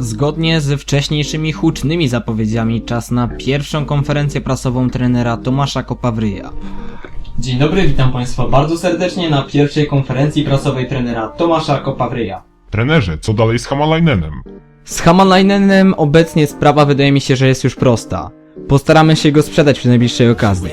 Zgodnie z wcześniejszymi hucznymi zapowiedziami, czas na pierwszą konferencję prasową trenera Tomasza Kopawryja. Dzień dobry, witam Państwa bardzo serdecznie na pierwszej konferencji prasowej trenera Tomasza Kopawryja. Trenerze, co dalej z Hamalainenem? Z Hamalainen obecnie sprawa wydaje mi się, że jest już prosta. Postaramy się go sprzedać przy najbliższej okazji.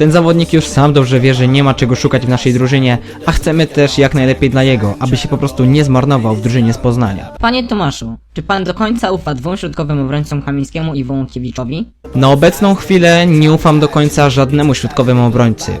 Ten zawodnik już sam dobrze wie, że nie ma czego szukać w naszej drużynie, a chcemy też jak najlepiej dla jego, aby się po prostu nie zmarnował w drużynie z Poznania. Panie Tomaszu, czy pan do końca ufa dwóm środkowym obrońcom Kamińskiemu i Wąkiewiczowi? Na obecną chwilę nie ufam do końca żadnemu środkowemu obrońcy.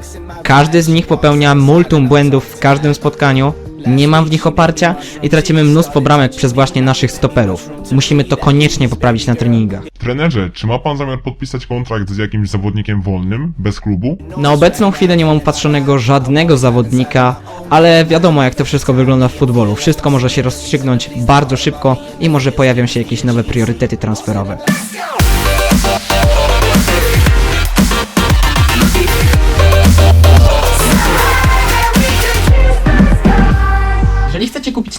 Każdy z nich popełnia multum błędów w każdym spotkaniu, nie mam w nich oparcia i tracimy mnóstwo bramek przez właśnie naszych stoperów. Musimy to koniecznie poprawić na treningach. Trenerze, czy ma pan zamiar podpisać kontrakt z jakimś zawodnikiem wolnym, bez klubu? Na obecną chwilę nie mam upatrzonego żadnego zawodnika, ale wiadomo jak to wszystko wygląda w futbolu. Wszystko może się rozstrzygnąć bardzo szybko i może pojawią się jakieś nowe priorytety transferowe.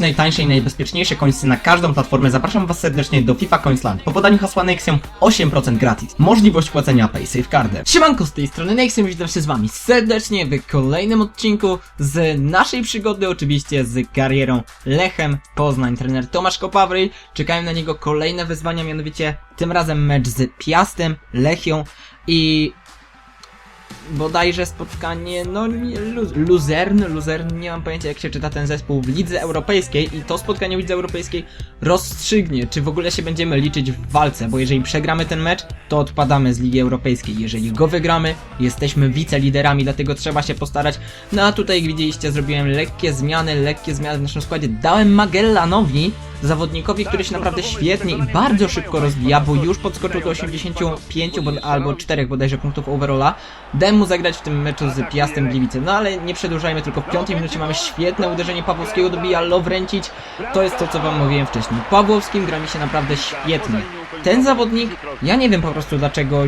Najtańsze i najbezpieczniejsze coinsy na każdą platformę, zapraszam Was serdecznie do FIFA Coinsland. Po podaniu hasła Nexium 8% gratis. Możliwość płacenia PaySafe Cardem. Siemanko, z tej strony Nexium, witam się z Wami serdecznie w kolejnym odcinku z naszej przygody, oczywiście z karierą Lechem Poznań. Trener Tomasz Kopawry, czekają na niego kolejne wyzwania, mianowicie tym razem mecz z Piastem, Lechią i bodajże spotkanie, no Luzern, Luzern, nie mam pojęcia jak się czyta ten zespół w Lidze Europejskiej i to spotkanie w Lidze Europejskiej rozstrzygnie, czy w ogóle się będziemy liczyć w walce, bo jeżeli przegramy ten mecz, to odpadamy z Ligi Europejskiej, jeżeli go wygramy, jesteśmy wiceliderami, dlatego trzeba się postarać, no a tutaj widzieliście zrobiłem lekkie zmiany, lekkie zmiany w naszym składzie, dałem Magellanowi, zawodnikowi, który się naprawdę świetnie i bardzo szybko rozwija, bo już podskoczył do 85 bod, albo 4 bodajże punktów overalla. Dałem mu zagrać w tym meczu z Piastem Gliwice, no ale nie przedłużajmy, tylko w piątej minucie mamy świetne uderzenie Pawłowskiego, dobija Lowrencić. To jest to, co wam mówiłem wcześniej. Pawłowskim gra mi się naprawdę świetnie. Ten zawodnik, ja nie wiem po prostu dlaczego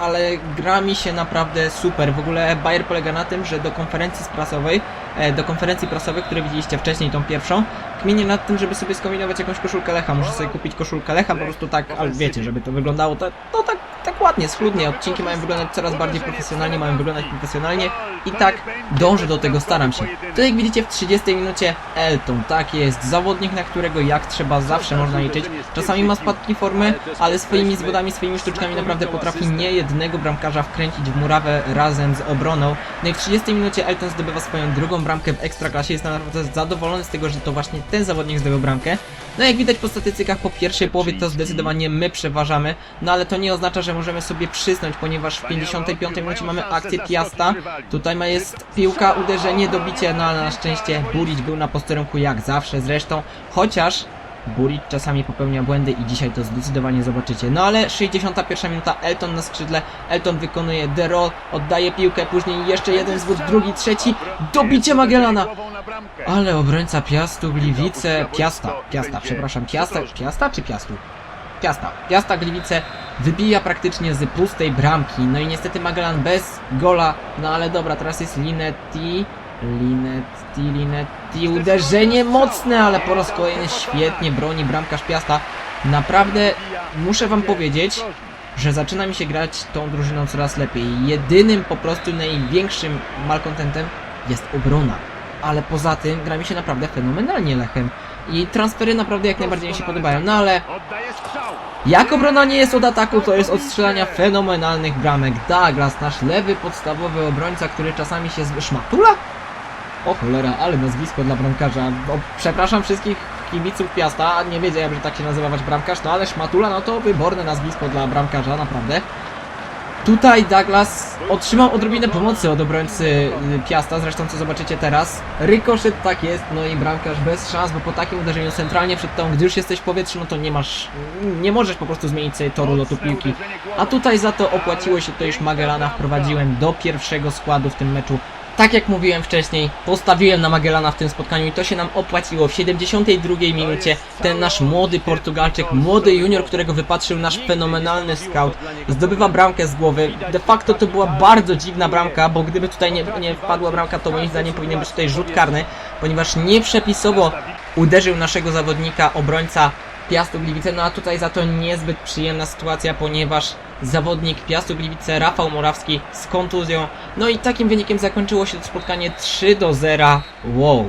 ale gra mi się naprawdę super. W ogóle Bayer polega na tym, że do konferencji prasowej, e, do konferencji prasowej, które widzieliście wcześniej, tą pierwszą, kminie nad tym, żeby sobie skombinować jakąś koszulkę Lecha. Muszę sobie kupić koszulkę Lecha, po prostu tak, ale wiecie, żeby to wyglądało to, to tak, tak ładnie, schludnie. Odcinki mają wyglądać coraz bardziej profesjonalnie, mają wyglądać profesjonalnie i tak dążę do tego, staram się. Tutaj jak widzicie w 30 minucie Elton, tak jest, zawodnik, na którego jak trzeba zawsze można liczyć. Czasami ma spadki formy, ale swoimi zwodami, swoimi sztuczkami naprawdę potrafi nie jednego bramkarza wkręcić w murawę razem z obroną. No i w 30 minucie Elton zdobywa swoją drugą bramkę w Ekstraklasie, jest naprawdę zadowolony z tego, że to właśnie ten zawodnik zdobył bramkę. No jak widać po statystykach po pierwszej połowie to zdecydowanie my przeważamy, no ale to nie oznacza, że możemy sobie przysnąć, ponieważ w 55 minucie mamy akcję Piasta, tutaj ma jest piłka, uderzenie, dobicie, no ale na szczęście Buric był na posterunku jak zawsze zresztą, chociaż Buric czasami popełnia błędy i dzisiaj to zdecydowanie zobaczycie. No ale 61 minuta, Elton na skrzydle, Elton wykonuje Dero, oddaje piłkę, później jeszcze jeden zwód, drugi, trzeci, dobicie Magellana! Ale obrońca Piastu, Gliwice, Piasta, Piasta, przepraszam, Piasta, Piasta czy Piastu? Piasta. Piasta Gliwice wybija praktycznie z pustej bramki. No i niestety Magellan bez gola. No ale dobra, teraz jest Linetti. Linetti, Linetti. Uderzenie mocne, ale po raz kolejny świetnie broni bramkarz Piasta. Naprawdę muszę wam powiedzieć, że zaczyna mi się grać tą drużyną coraz lepiej. Jedynym po prostu największym malkontentem jest obrona. Ale poza tym gra mi się naprawdę fenomenalnie Lechem. I transfery naprawdę jak najbardziej mi się podobają. No ale jak obrona nie jest od ataku, to jest od strzelania fenomenalnych bramek. Douglas, nasz lewy podstawowy obrońca, który czasami się. Szmatula? O cholera, ale nazwisko dla bramkarza. O, przepraszam wszystkich kibiców Piasta, nie wiedziałem, że tak się nazywa wasz bramkarz, no ale Szmatula, no to wyborne nazwisko dla bramkarza, naprawdę. Tutaj Douglas otrzymał odrobinę pomocy od obrońcy y, Piasta, zresztą co zobaczycie teraz. Rykoszet tak jest, no i bramkarz bez szans, bo po takim uderzeniu centralnie przed tą, gdy już jesteś w powietrzu, no to nie masz, nie możesz po prostu zmienić sobie toru lotu piłki. A tutaj za to opłaciło się to już Magellana wprowadziłem do pierwszego składu w tym meczu. Tak jak mówiłem wcześniej, postawiłem na Magellana w tym spotkaniu i to się nam opłaciło. W 72 minucie ten nasz młody Portugalczyk, młody junior, którego wypatrzył nasz fenomenalny scout, zdobywa bramkę z głowy. De facto to była bardzo dziwna bramka, bo gdyby tutaj nie, nie wpadła bramka, to moim zdaniem powinien być tutaj rzut karny, ponieważ nieprzepisowo uderzył naszego zawodnika, obrońca Piastu Gliwice, no a tutaj za to niezbyt przyjemna sytuacja, ponieważ zawodnik Piastu Gliwice Rafał Morawski z kontuzją, no i takim wynikiem zakończyło się to spotkanie 3 do 0. Wow.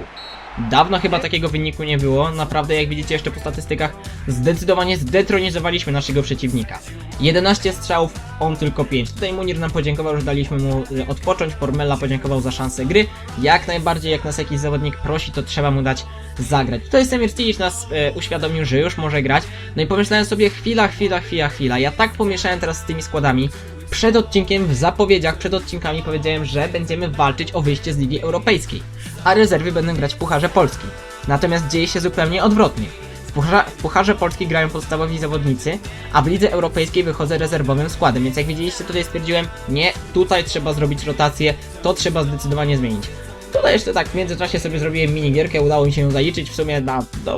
Dawno chyba takiego wyniku nie było. Naprawdę, jak widzicie jeszcze po statystykach, zdecydowanie zdetronizowaliśmy naszego przeciwnika. 11 strzałów, on tylko 5. Tutaj Munir nam podziękował, że daliśmy mu y, odpocząć. Formella podziękował za szansę gry. Jak najbardziej, jak nas jakiś zawodnik prosi, to trzeba mu dać zagrać. Tutaj Semir Stilic nas e, uświadomił, że już może grać. No i pomyślałem sobie, chwila, chwila, chwila, chwila. Ja tak pomieszałem teraz z tymi składami. Przed odcinkiem, w zapowiedziach, przed odcinkami powiedziałem, że będziemy walczyć o wyjście z Ligi Europejskiej, a rezerwy będą grać w Pucharze Polski. Natomiast dzieje się zupełnie odwrotnie. W, pucharze, w Pucharze Polski grają podstawowi zawodnicy, a w Lidze Europejskiej wychodzę rezerwowym składem, więc jak widzieliście tutaj stwierdziłem, nie, tutaj trzeba zrobić rotację, to trzeba zdecydowanie zmienić. Tutaj jeszcze tak w międzyczasie sobie zrobiłem minigierkę, udało mi się ją zaliczyć w sumie na, no,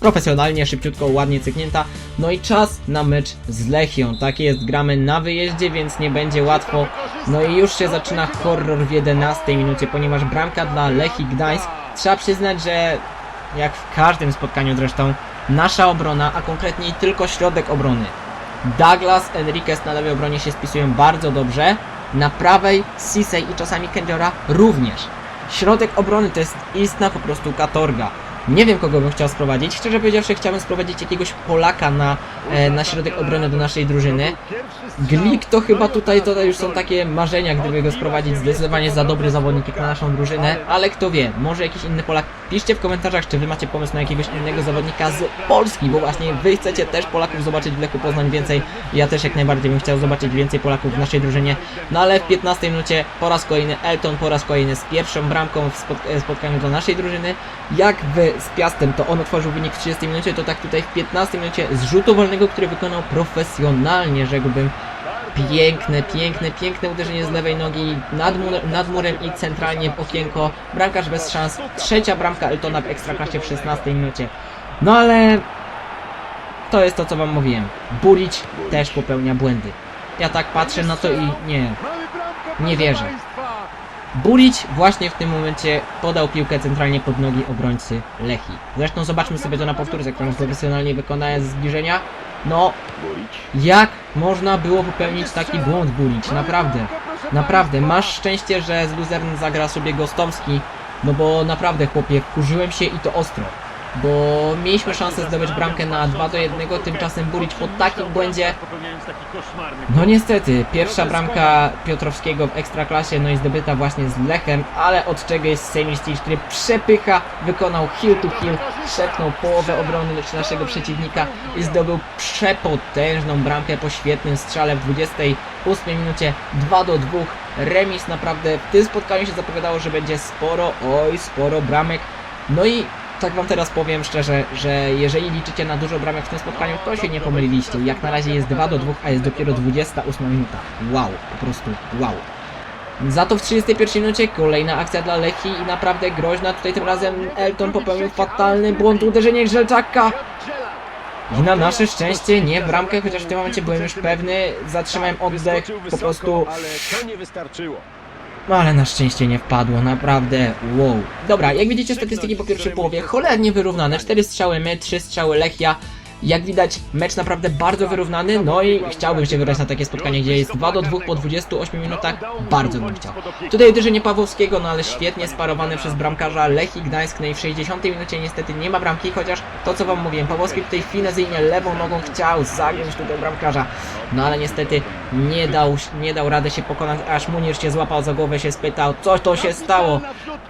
profesjonalnie, szybciutko, ładnie cyknięta. No i czas na mecz z Lechią. Tak jest, gramy na wyjeździe, więc nie będzie łatwo. No i już się zaczyna horror w 11 minucie, ponieważ bramka dla Lechii Gdańsk. Trzeba przyznać, że jak w każdym spotkaniu zresztą, nasza obrona, a konkretniej tylko środek obrony. Douglas, Enriquez na lewej obronie się spisują bardzo dobrze. Na prawej Sisej i czasami Kędziora również. Środek obrony to jest istna po prostu katorga. Nie wiem kogo bym chciał sprowadzić. Szczerze powiedziawszy chciałbym sprowadzić jakiegoś Polaka na, e, na środek obrony do naszej drużyny. Glik to chyba tutaj, tutaj już są takie marzenia, gdyby go sprowadzić. Zdecydowanie za dobry zawodnik na naszą drużynę, ale kto wie, może jakiś inny Polak. Piszcie w komentarzach, czy wy macie pomysł na jakiegoś innego zawodnika z Polski, bo właśnie wy chcecie też Polaków zobaczyć w Lechu Poznań więcej. Ja też jak najbardziej bym chciał zobaczyć więcej Polaków w naszej drużynie. No ale w 15 minucie po raz kolejny Elton, po raz kolejny z pierwszą bramką w e, spotkaniu dla naszej drużyny. Jak wy z Piastem, to on otworzył wynik w 30 minucie, to tak tutaj w 15 minucie z rzutu wolnego, który wykonał profesjonalnie, rzekłbym. Piękne, piękne, piękne uderzenie z lewej nogi nad, mur, nad murem i centralnie okienko. Bramkarz bez szans. Trzecia bramka Eltona w ekstraklasie w 16 minucie. No ale to jest to, co wam mówiłem. Burić też popełnia błędy. Ja tak patrzę na to i nie, nie wierzę. Burić właśnie w tym momencie podał piłkę centralnie pod nogi obrońcy Lechi. Zresztą zobaczmy sobie to na powtórce, którą profesjonalnie wykonałem ze zbliżenia. No, jak można było popełnić taki błąd Burić? Naprawdę. Naprawdę, masz szczęście, że z Luzern zagra sobie Gostomski, no bo naprawdę chłopie, wkurzyłem się i to ostro. Bo mieliśmy szansę zdobyć bramkę na 2 do 1, tymczasem Burić po takim błędzie no niestety, pierwsza bramka Piotrowskiego w Ekstraklasie, no i zdobyta właśnie z Lechem, ale od czego jest Semir Stich, który przepycha, wykonał hill to hill, szepnął połowę obrony naszego przeciwnika i zdobył przepotężną bramkę po świetnym strzale w 28 minucie 2 do 2. Remis naprawdę w tym spotkaniu się zapowiadało, że będzie sporo, oj sporo bramek. No i tak wam teraz powiem szczerze, że jeżeli liczycie na dużo bramek w tym spotkaniu, to się nie pomyliliście. Jak na razie jest 2 do 2, a jest dopiero 28 minuta. Wow, po prostu wow. Za to w 31 minucie kolejna akcja dla Lechi i naprawdę groźna. Tutaj tym razem Elton popełnił fatalny błąd, uderzenie Grzelczaka. I na nasze szczęście nie bramkę, chociaż w tym momencie byłem już pewny, zatrzymałem oddech, po prostu Ale to nie wystarczyło. No ale na szczęście nie wpadło, naprawdę, wow. Dobra, jak widzicie statystyki po pierwszej połowie, cholernie wyrównane, 4 strzały my, 3 strzały Lechia. Jak widać, mecz naprawdę bardzo wyrównany, no i chciałbym się wybrać na takie spotkanie, gdzie jest 2 do 2 po 28 minutach, bardzo bym chciał. Tutaj uderzenie Pawłowskiego, no ale świetnie sparowane przez bramkarza Lechii Gdańsk, no i w 60 minucie niestety nie ma bramki, chociaż to co wam mówiłem, Pawłowski tutaj finezyjnie lewą nogą chciał zagiąć tutaj bramkarza, no ale niestety nie dał, nie dał rady się pokonać, aż Munir się złapał za głowę, się spytał, co to się stało,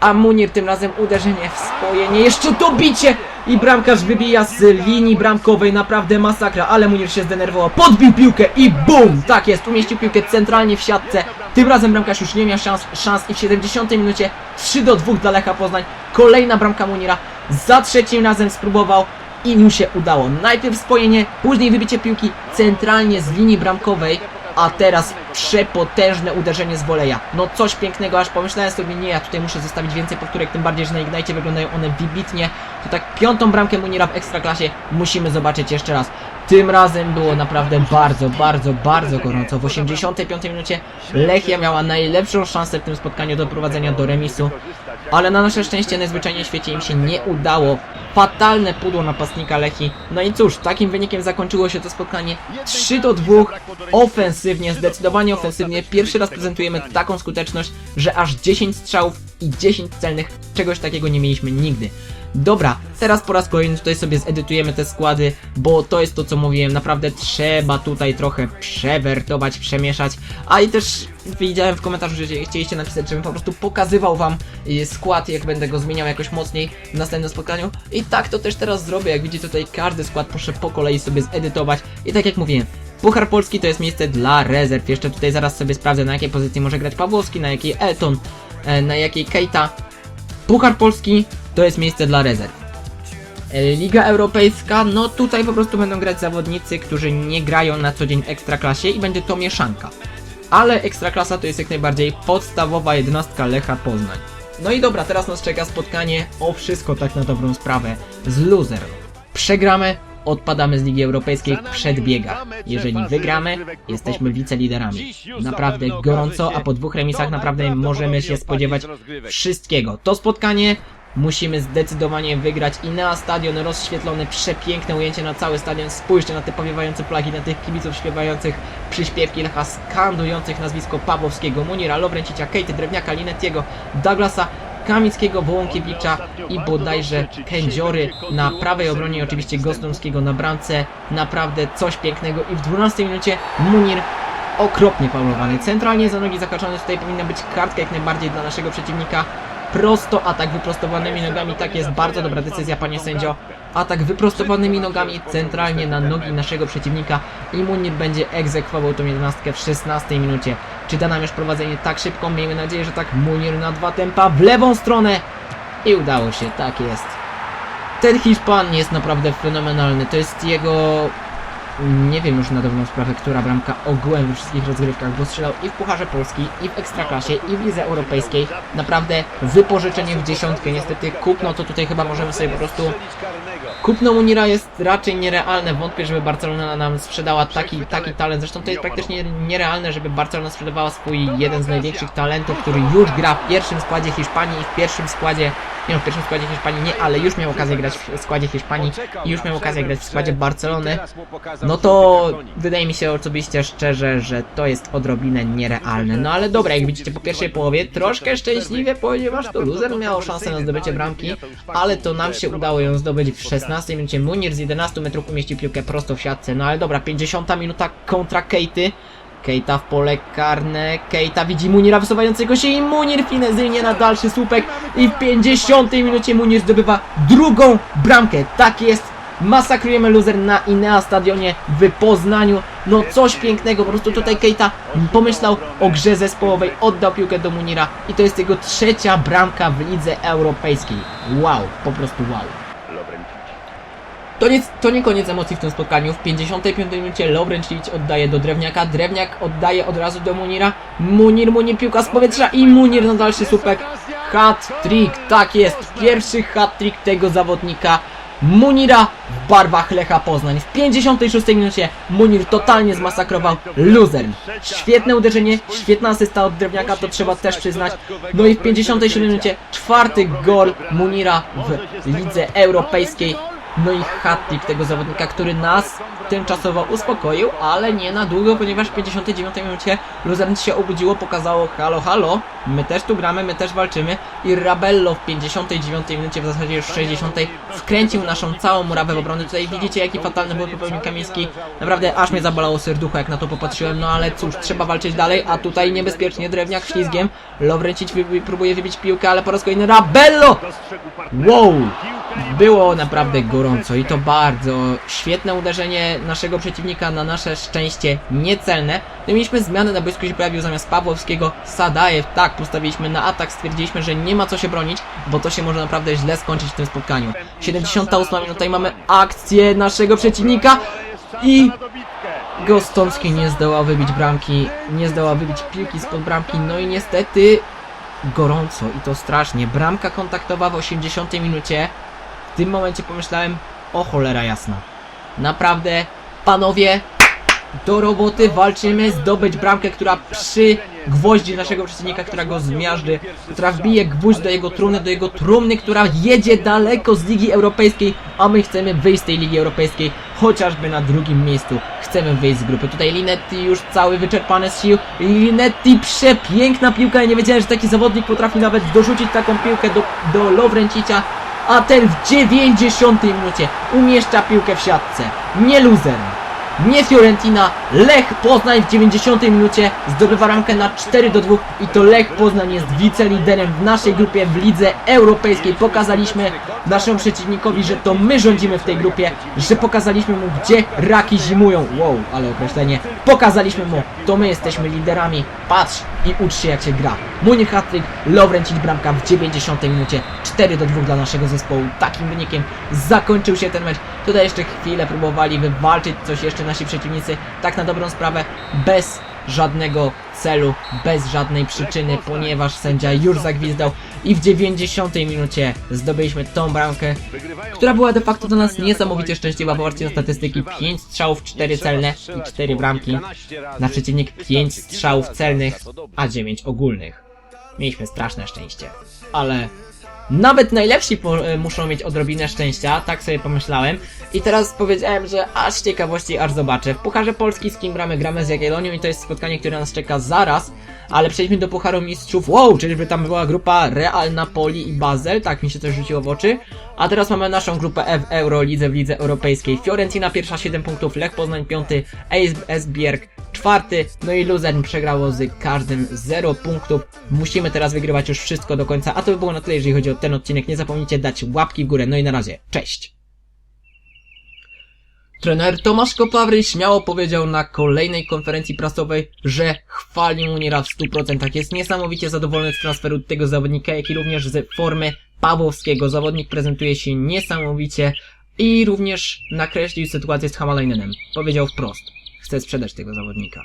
a Munir tym razem uderzenie w spojenie, jeszcze dobicie i bramkarz wybija z linii bramkowej, naprawdę masakra, ale Munir się zdenerwował, podbił piłkę i BUM! Tak jest, umieścił piłkę centralnie w siatce, tym razem bramkarz już nie miał szans, szans i w 70 minucie 3 do 2 dla Lecha Poznań, kolejna bramka Munira, za trzecim razem spróbował i mu się udało. Najpierw spojenie, później wybicie piłki centralnie z linii bramkowej, a teraz przepotężne uderzenie z woleja. No coś pięknego, aż pomyślałem sobie, nie, ja tutaj muszę zostawić więcej powtórek, tym bardziej, że na Ignite wyglądają one wybitnie. To tak piątą bramkę Munira w Ekstraklasie musimy zobaczyć jeszcze raz. Tym razem było naprawdę bardzo, bardzo, bardzo gorąco. W 85 minucie Lechia miała najlepszą szansę w tym spotkaniu do prowadzenia do remisu, ale na nasze szczęście najzwyczajniej w świecie im się nie udało. Fatalne pudło napastnika Lechi. No i cóż, takim wynikiem zakończyło się to spotkanie 3 do 2. Ofensywnie, zdecydowanie ofensywnie. Pierwszy raz prezentujemy taką skuteczność, że aż 10 strzałów i 10 celnych. Czegoś takiego nie mieliśmy nigdy. Dobra, teraz po raz kolejny tutaj sobie zedytujemy te składy, bo to jest to co mówiłem, naprawdę trzeba tutaj trochę przewertować, przemieszać, a i też widziałem w komentarzu, że chcieliście napisać, żebym po prostu pokazywał wam y, skład, jak będę go zmieniał jakoś mocniej w następnym spotkaniu i tak to też teraz zrobię, jak widzicie tutaj każdy skład proszę po kolei sobie zedytować i tak jak mówiłem, Puchar Polski to jest miejsce dla rezerw, jeszcze tutaj zaraz sobie sprawdzę na jakiej pozycji może grać Pawłowski, na jakiej Elton, e, na jakiej Keita, Puchar Polski to jest miejsce dla rezerw. E, Liga Europejska, no tutaj po prostu będą grać zawodnicy, którzy nie grają na co dzień Ekstraklasie i będzie to mieszanka. Ale Ekstraklasa to jest jak najbardziej podstawowa jednostka Lecha Poznań. No i dobra, teraz nas czeka spotkanie o wszystko tak na dobrą sprawę z loser. Przegramy, odpadamy z Ligi Europejskiej w przedbiegach. Jeżeli wygramy, jesteśmy wiceliderami. Naprawdę gorąco, a po dwóch remisach naprawdę możemy się spodziewać wszystkiego. To spotkanie musimy zdecydowanie wygrać. Inea Stadion rozświetlony, przepiękne ujęcie na cały stadion. Spójrzcie na te powiewające plagi, na tych kibiców śpiewających przyśpiewki Lecha, skandujących nazwisko Pawłowskiego, Munira, Lowrencicia, Kejty, Drewniaka, Linetiego, Douglasa, Kamickiego, Wołąkiewicza i bodajże Kędziory na prawej obronie oczywiście Gostomskiego na bramce. Naprawdę coś pięknego i w 12 minucie Munir okropnie faulowany. Centralnie za nogi zahaczony, tutaj powinna być kartka jak najbardziej dla naszego przeciwnika. Prosto atak wyprostowanymi nogami, tak jest bardzo dobra decyzja panie sędzio. Atak wyprostowanymi nogami centralnie na nogi naszego przeciwnika i Munir będzie egzekwował tą jedenastkę w 16 minucie. Czy da nam już prowadzenie tak szybko? Miejmy nadzieję, że tak. Munir na dwa tempa w lewą stronę i udało się, tak jest. Ten Hiszpan jest naprawdę fenomenalny. To jest jego. Nie wiem już na dobrą sprawę, która bramka ogółem we wszystkich rozgrywkach, bo strzelał i w Pucharze Polski, i w Ekstraklasie, i w Lidze Europejskiej. Naprawdę wypożyczenie w dziesiątkę. Niestety kupno to tutaj chyba możemy sobie po prostu Kupno Munira jest raczej nierealne. Wątpię, żeby Barcelona nam sprzedała taki, taki talent. Zresztą to jest praktycznie nierealne, żeby Barcelona sprzedawała swój jeden z największych talentów, który już gra w pierwszym składzie Hiszpanii i w pierwszym składzie. Nie w pierwszym składzie Hiszpanii nie, ale już miał okazję grać w składzie Hiszpanii i już miał okazję grać w składzie Barcelony. No to wydaje mi się osobiście szczerze, że to jest odrobinę nierealne. No ale dobra, jak widzicie po pierwszej połowie troszkę szczęśliwie, ponieważ to loser miał szansę na zdobycie bramki, ale to nam się udało ją zdobyć w 16 minucie. Munir z 11 metrów umieścił piłkę prosto w siatce. No ale dobra, 50 minuta kontra Kejty. Keita w pole karne, Keita widzi Munira wysuwającego się i Munir finezyjnie na dalszy słupek i w 50 minucie Munir zdobywa drugą bramkę. Tak jest, masakrujemy loser na Inea Stadionie w Poznaniu. No coś pięknego, po prostu tutaj Keita pomyślał o grze zespołowej, oddał piłkę do Munira i to jest jego trzecia bramka w lidze europejskiej. Wow, po prostu wow. To nie, to nie koniec emocji w tym spotkaniu. W 55 minucie Lovrencic oddaje do Drewniaka. Drewniak oddaje od razu do Munira. Munir, Munir, piłka z powietrza i Munir na dalszy słupek. Hat-trick, tak jest. Pierwszy hat-trick tego zawodnika. Munira w barwach Lecha Poznań. W 56 minucie Munir totalnie zmasakrował Luzern. Świetne uderzenie, świetna asysta od Drewniaka, to trzeba też przyznać. No i w 57 minucie czwarty gol Munira w lidze europejskiej. No i hat-trick tego zawodnika, który nas tymczasowo uspokoił, ale nie na długo, ponieważ w 59 minucie Luzern się obudziło, pokazało halo, halo, my też tu gramy, my też walczymy i Rabello w 59 minucie, w zasadzie już w 60 wkręcił naszą całą murawę w obrony. Tutaj widzicie jaki fatalny był popełnił Kamiński. Naprawdę aż mnie zabolało serducho jak na to popatrzyłem, no ale cóż, trzeba walczyć dalej, a tutaj niebezpiecznie Drewniak ślizgiem. Wy- próbuje wybić piłkę, ale po raz kolejny Rabello! Wow! Było naprawdę gorąco i to bardzo świetne uderzenie naszego przeciwnika na nasze szczęście niecelne. No mieliśmy zmianę na boisku się pojawił zamiast Pawłowskiego Sadajew. Tak, postawiliśmy na atak, stwierdziliśmy, że nie ma co się bronić, bo to się może naprawdę źle skończyć w tym spotkaniu. 78 minuta i mamy akcję naszego przeciwnika i Gostomski nie zdołał wybić bramki, nie zdołał wybić piłki spod bramki, no i niestety gorąco i to strasznie. Bramka kontaktowa w 80 minucie. W tym momencie pomyślałem, o cholera jasna. Naprawdę, panowie, do roboty walczymy, zdobyć bramkę, która przy gwoździ naszego przeciwnika, która go zmiażdży, która wbije gwóźdź do jego trumny, do jego trumny, która jedzie daleko z Ligi Europejskiej, a my chcemy wyjść z tej Ligi Europejskiej, chociażby na drugim miejscu. Chcemy wyjść z grupy. Tutaj Linetti już cały wyczerpany z sił. Linetti, przepiękna piłka, ja nie wiedziałem, że taki zawodnik potrafi nawet dorzucić taką piłkę do, do Lovrencicia, a ten w 90 minucie umieszcza piłkę w siatce. Nie loser. Nie Fiorentina, Lech Poznań w 90 minucie zdobywa ramkę na 4 do 2 i to Lech Poznań jest wiceliderem w naszej grupie w Lidze Europejskiej. Pokazaliśmy naszemu przeciwnikowi, że to my rządzimy w tej grupie, że pokazaliśmy mu gdzie raki zimują. Wow, ale określenie. Pokazaliśmy mu, to my jesteśmy liderami. Patrz i ucz się jak się gra. Munich hat-trick, Lovrencic bramka w 90 minucie. 4 do 2 dla naszego zespołu. Takim wynikiem zakończył się ten mecz. Tutaj jeszcze chwilę próbowali wywalczyć coś jeszcze nasi przeciwnicy. Tak na dobrą sprawę, bez żadnego celu, bez żadnej przyczyny, ponieważ sędzia już zagwizdał i w 90 minucie zdobyliśmy tą bramkę, która była de facto do nas niesamowicie szczęśliwa. Popatrzcie na statystyki, 5 strzałów, 4 celne i 4 bramki. Na przeciwnik 5 strzałów celnych, a 9 ogólnych. Mieliśmy straszne szczęście. Ale nawet najlepsi e, muszą mieć odrobinę szczęścia, tak sobie pomyślałem. I teraz powiedziałem, że aż ciekawości aż zobaczę. W Pucharze Polski z kim gramy? Gramy z Jagiellonią i to jest spotkanie, które nas czeka zaraz. Ale przejdźmy do Pucharu Mistrzów. Wow, czyżby tam była grupa Real Napoli i Basel? Tak mi się coś rzuciło w oczy. A teraz mamy naszą grupę F Eurolidze w Lidze Europejskiej. Fiorentina pierwsza 7 punktów, Lech Poznań piąty, AS Esbjerg czwarty, no i Luzern przegrało z każdym 0 punktów. Musimy teraz wygrywać już wszystko do końca, a to by było na tyle, jeżeli chodzi o ten odcinek. Nie zapomnijcie dać łapki w górę, no i na razie, cześć! Trener Tomasz Kopawry śmiało powiedział na kolejnej konferencji prasowej, że chwali Muniera w 100%. Jest niesamowicie zadowolony z transferu tego zawodnika, jak i również z formy Pawłowskiego. Zawodnik prezentuje się niesamowicie i również nakreślił sytuację z Hamalainenem. Powiedział wprost, chce sprzedać tego zawodnika.